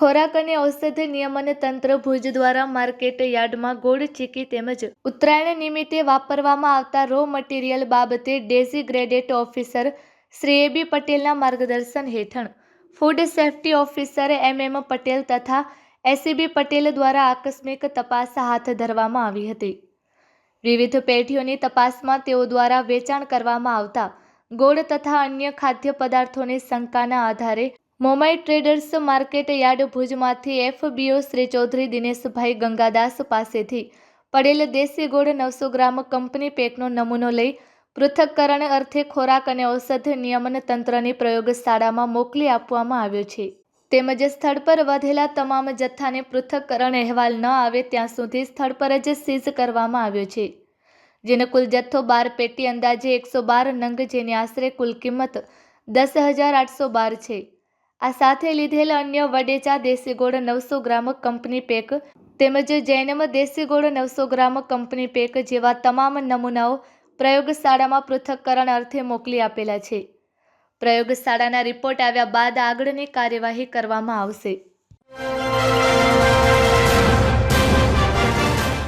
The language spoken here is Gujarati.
ખોરાક અને ઔષધ નિયમન તંત્ર ભુજ દ્વારા માર્કેટ યાર્ડમાં ગોળ ચીકી તેમજ ઉત્તરાયણ નિમિત્તે વાપરવામાં આવતા રો મટીરિયલ બાબતે ડેઝીગ્રેડેટ ઓફિસર શ્રી એ બી પટેલના માર્ગદર્શન હેઠળ food safety officer M M Patel તથા એસીબી પટેલ દ્વારા આકસ્મિક તપાસ હાથ ધરવામાં આવી હતી. વિવિધ પેઢીઓની તપાસમાં તેઓ દ્વારા વેચાણ કરવામાં આવતા ગોળ તથા અન્ય ખાદ્ય પદાર્થોની શંકાના આધારે મોમાઈ ટ્રેડર્સ માર્કેટ યાર્ડ ભુજમાંથી એફબીઓ શ્રી ચૌધરી દિનેશભાઈ ગંગાદાસ પાસેથી પડેલ દેશી ગોળ નવસો ગ્રામ કંપની પેકનો નમૂનો લઈ પૃથક્કરણ અર્થે ખોરાક અને ઔષધ નિયમન તંત્રની પ્રયોગશાળામાં મોકલી આપવામાં આવ્યો છે. તેમજ સ્થળ પર વધેલા તમામ જથ્થાને પૃથક્કરણ અહેવાલ ન આવે ત્યાં સુધી સ્થળ પર જ સીઝ કરવામાં આવ્યો છે. જેનો કુલ જથ્થો બાર પેટી અંદાજે એકસો બાર નંગ જેની આશરે કુલ કિંમત દસ હજાર આઠસો બાર છે. આ સાથે લીધેલ અન્ય વડેચા દેશી ગોળ નવસો ગ્રામ કંપની પેક તેમજ જૈનમ દેશી ગોળ નવસો ગ્રામ કંપની પેક જેવા તમામ નમૂનાઓ પ્રયોગશાળામાં પૃથક્કરણ અર્થે મોકલી આપેલા છે. પ્રયોગશાળાના રિપોર્ટ આવ્યા બાદ આગળની કાર્યવાહી કરવામાં આવશે.